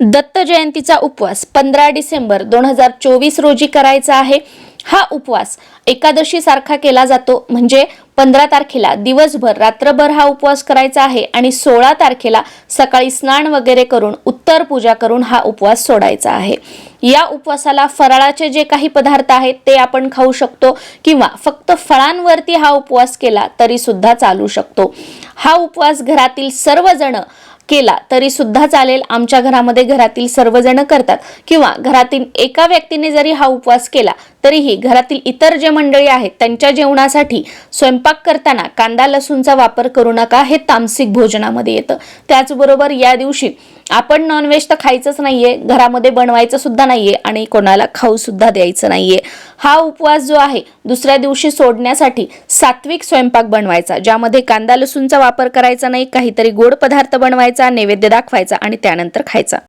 दत्त जयंतीचा उपवास पंधरा डिसेंबर दोन हजार चोवीस रोजी करायचा आहे. हा उपवास एकादशी सारखा केला जातो. म्हणजे पंधरा तारखेला दिवसभर रात्रभर हा उपवास करायचा आहे आणि सोळा तारखेला सकाळी स्नान वगैरे करून उत्तर पूजा करून हा उपवास सोडायचा आहे. या उपवासाला फराळाचे जे काही पदार्थ आहेत ते आपण खाऊ शकतो किंवा फक्त फळांवरती हा उपवास केला तरी सुद्धा चालू शकतो. हा उपवास घरातील सर्वजण केला तरी सुद्धा चालेल. आमच्या घरामध्ये घरातील सर्वजण करतात. किंवा घरातील एका व्यक्तीने जरी हा उपवास केला तरीही घरातील इतर जे मंडळी आहेत त्यांच्या जेवणासाठी स्वयंपाक करताना कांदा लसूणचा वापर करू नका हे तामसिक भोजनामध्ये येतं. त्याचबरोबर या दिवशी आपण नॉनव्हेज तर खायचंच नाहीये घरामध्ये बनवायचं सुद्धा नाहीये आणि कोणाला खाऊ सुद्धा द्यायचं नाहीये. हा उपवास जो आहे दुसऱ्या दिवशी सोडण्यासाठी सात्विक स्वयंपाक बनवायचा ज्यामध्ये कांदा लसूणचा वापर करायचा नाही काहीतरी गोड पदार्थ बनवायचा नैवेद्य दाखवायचा आणि त्यानंतर खायचा.